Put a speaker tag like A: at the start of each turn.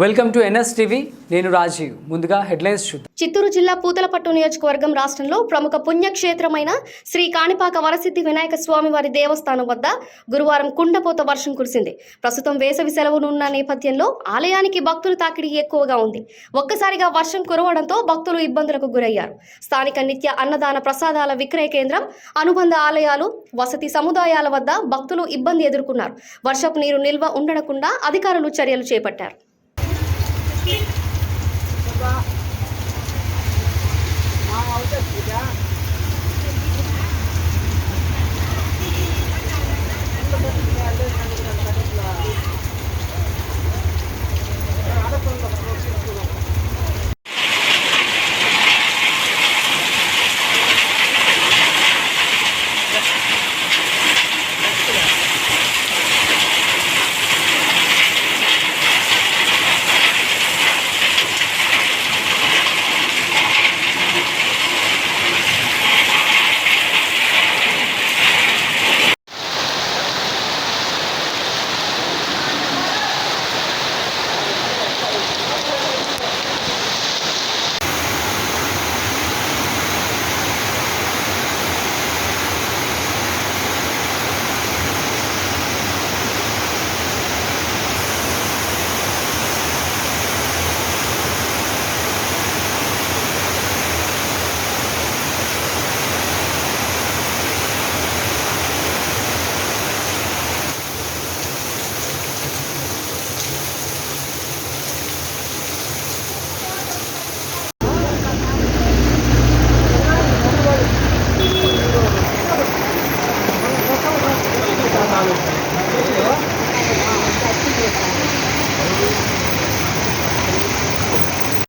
A: Welcome to NS TV. నేను రాజీవ్. ముందుగా headlines చూద్దాం.
B: చిత్తూరు జిల్లా పూతలపట్టు నియోజకవర్గం రాష్ట్రంలో ప్రముఖ పుణ్యక్షేత్రమైన శ్రీ కాణిపాక వరసిద్ధి వినాయక స్వామివారి దేవస్థానం వద్ద గురువారం కుండపోత వర్షం కురిసింది. ప్రస్తుతం వేసవి సెలవునున్న నేపథ్యంలో ఆలయానికి భక్తులు తాకిడి ఎక్కువగా ఉంది. ఒక్కసారిగా వర్షం కురవడంతో భక్తులు ఇబ్బందులకు గురయ్యారు. స్థానిక నిత్య అన్నదాన ప్రసాదాల విక్రయ కేంద్రం అనుబంధ ఆలయాలు వసతి సముదాయాల వద్ద భక్తులు ఇబ్బంది ఎదుర్కొన్నారు. వర్షపు నీరు నిల్వ ఉండకుండా అధికారులు చర్యలు చేపట్టారు.